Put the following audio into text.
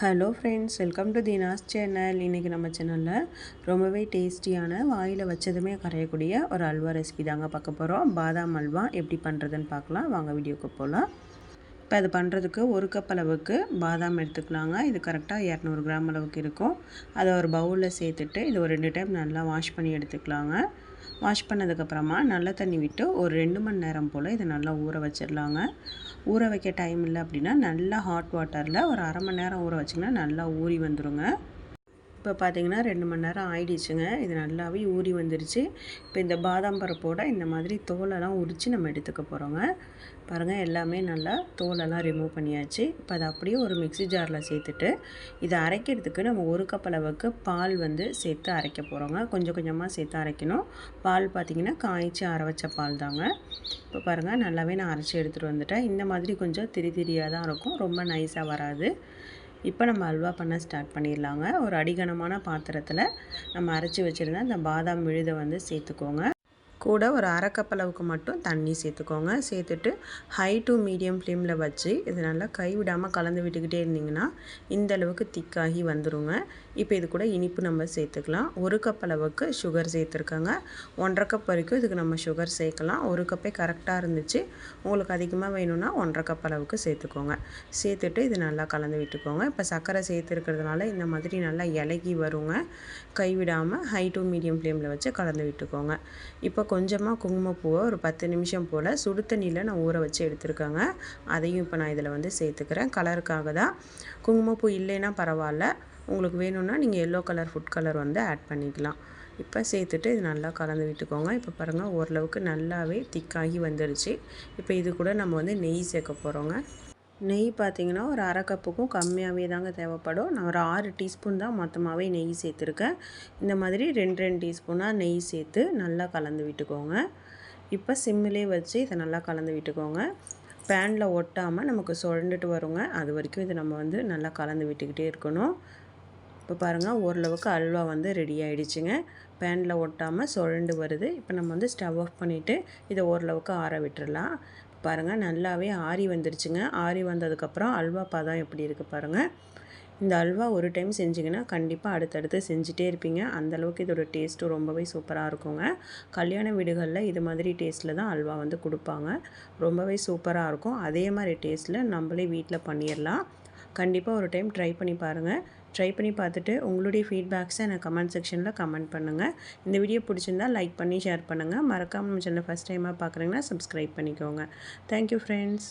Hello friends welcome to Deena's channel இன்றைக்கி நம்ம சேனலில் ரொம்பவே டேஸ்டியான வாயில் வச்சதுமே கரையக்கூடிய ஒரு அல்வா ரெசிபி தாங்க பார்க்க போகிறோம் பாதாம் அல்வா எப்படி பண்ணுறதுன்னு பார்க்கலாம். வாங்க வீடியோக்கு போகலாம் இப்போ அது பண்ணுறதுக்கு ஒரு கப் அளவுக்கு பாதாம் எடுத்துக்கலாங்க. இது கரெக்டாக இரநூறு கிராம் அளவுக்கு இருக்கும். அதை ஒரு பவுலில் சேர்த்துட்டு இது ஒரு ரெண்டு டைம் நல்லா வாஷ் பண்ணி எடுத்துக்கலாங்க. வாஷ் பண்ணதுக்கப்புறமா நல்ல தண்ணி விட்டு ஒரு ரெண்டு மணி நேரம் போல் இதை நல்லா ஊற வச்சிடலாங்க. ஊற வைக்க டைம் இல்லை அப்படின்னா நல்லா ஹாட் வாட்டரில் ஒரு அரை மணி நேரம் ஊற வச்சிங்கன்னா நல்லா ஊறி வந்துடுங்க இப்போ பார்த்தீங்கன்னா ரெண்டு மணி நேரம் ஆயிடுச்சுங்க. இது நல்லாவே ஊறி வந்துருச்சு. இப்போ இந்த பாதாம் பருப்போட இந்த மாதிரி தோலெல்லாம் உரித்து நம்ம எடுத்துக்க போகிறோங்க பாருங்கள் எல்லாமே நல்லா தோலெல்லாம் ரிமூவ் பண்ணியாச்சு. இப்போ அதை அப்படியே ஒரு மிக்சி ஜாரில் சேர்த்துட்டு இதை அரைக்கிறதுக்கு நம்ம ஒரு கப் அளவுக்கு பால் வந்து சேர்த்து அரைக்க போகிறோங்க கொஞ்சம் கொஞ்சமாக சேர்த்து அரைக்கணும். பால் பார்த்திங்கன்னா காய்ச்சி அரை வச்ச பால் தாங்க. இப்போ பாருங்கள் நல்லாவே நான் அரைச்சி எடுத்துகிட்டு வந்துட்டேன். இந்த மாதிரி கொஞ்சம் திரி திரியாக தான் இருக்கும். ரொம்ப நைஸாக வராது. இப்போ நம்ம அல்வா பண்ண ஸ்டார்ட் பண்ணிடலாங்க. ஒரு அடிகனமான பாத்திரத்தில் நம்ம அரைச்சி வச்சுருந்த அந்த பாதாம் விழுதை வந்து சேர்த்துக்கோங்க. கூட ஒரு அரை அளவுக்கு மட்டும் தண்ணி சேர்த்துக்கோங்க. சேர்த்துட்டு ஹை டு மீடியம் ஃப்ளேமில் வச்சு இது நல்லா கைவிடாமல் கலந்து விட்டுக்கிட்டே இருந்திங்கன்னா இந்த அளவுக்கு திக்காகி வந்துடுங்க இப்போ இது கூட இனிப்பு நம்ம சேர்த்துக்கலாம். ஒரு கப் அளவுக்கு சுகர் சேர்த்துருக்கோங்க. ஒன்றரை கப் வரைக்கும் இதுக்கு நம்ம சுகர் சேர்க்கலாம். ஒரு கப்பே கரெக்டாக இருந்துச்சு. உங்களுக்கு அதிகமாக வேணும்னா ஒன்றரை கப் அளவுக்கு சேர்த்துக்கோங்க. சேர்த்துட்டு இது நல்லா கலந்து விட்டுக்கோங்க. இப்போ சர்க்கரை சேர்த்துருக்கிறதுனால இந்த மாதிரி நல்லா இலகி வருங்க. கைவிடாமல் ஹை டு மீடியம் ஃப்ளேமில் வச்சு கலந்து விட்டுக்கோங்க. இப்போ கொஞ்சமாக குங்குமப்பூவை ஒரு பத்து நிமிஷம் போல் சுடு தண்ணியில் நான் ஊற வச்சு எடுத்துருக்கேங்க. அதையும் இப்போ நான் இதில் வந்து சேர்த்துக்கிறேன். கலருக்காக தான். குங்குமப்பூ இல்லைன்னா பரவாயில்ல. உங்களுக்கு வேணும்னா நீங்கள் எல்லோ கலர் ஃபுட் கலர் வந்து ஆட் பண்ணிக்கலாம். இப்போ சேர்த்துட்டு இது நல்லா கலந்து விட்டுக்கோங்க. இப்போ பாருங்கள் ஓரளவுக்கு நல்லாவே திக்காகி வந்துடுச்சு இப்போ இது கூட நம்ம வந்து நெய் சேர்க்க போகிறோங்க நெய் பார்த்திங்கன்னா ஒரு அரை கப்புக்கும் கம்மியாகவே தாங்க தேவைப்படும். நான் ஒரு ஆறு டீஸ்பூன் தான் மொத்தமாகவே நெய் சேர்த்துருக்கேன். இந்த மாதிரி ரெண்டு ரெண்டு டீஸ்பூனாக நெய் சேர்த்து நல்லா கலந்து விட்டுக்கோங்க. இப்போ சிம்மிலே வச்சு இதை நல்லா கலந்து விட்டுக்கோங்க. பேனில் ஒட்டாமல் நமக்கு சுழண்டுட்டு வருங்க. அது வரைக்கும் இதை நம்ம வந்து நல்லா கலந்து விட்டுக்கிட்டே இருக்கணும். இப்போ பாருங்கள் ஓரளவுக்கு அல்வா வந்து ரெடி ஆகிடுச்சிங்க பேனில் ஒட்டாமல் சுழண்டு வருது. இப்போ நம்ம வந்து ஸ்டவ் ஆஃப் பண்ணிவிட்டு இதை ஓரளவுக்கு ஆற விட்டுடலாம் பாருங்கள் நல்லாவே ஆறி வந்துருச்சுங்க. ஆறி வந்ததுக்கப்புறம் அல்வா பதம் எப்படி இருக்குது பாருங்கள் இந்த அல்வா ஒரு டைம் செஞ்சிங்கன்னா கண்டிப்பாக அடுத்தடுத்து செஞ்சுட்டே இருப்பீங்க. அந்தளவுக்கு இதோட டேஸ்ட்டும் ரொம்பவே சூப்பராக இருக்குங்க. கல்யாண வீடுகளில் இது மாதிரி டேஸ்ட்டில் தான் அல்வா வந்து கொடுப்பாங்க. ரொம்பவே சூப்பராக இருக்கும். அதே மாதிரி டேஸ்ட்டில் நம்மளே வீட்டில் பண்ணிடலாம் கண்டிப்பாக ஒரு டைம் ட்ரை பண்ணி பாருங்கள் ட்ரை பண்ணி பார்த்துட்டு உங்களுடைய ஃபீட்பேக்ஸை எனக்கு கமெண்ட் செக்ஷனில் கமெண்ட் பண்ணுங்கள் இந்த வீடியோ பிடிச்சிருந்தால் லைக் பண்ணி ஷேர் பண்ணுங்கள் மறக்காமல் நம்ம சேனல் ஃபஸ்ட் டைமாக பார்க்குறீங்கன்னா சப்ஸ்கிரைப் பண்ணிக்கோங்க. Thank you friends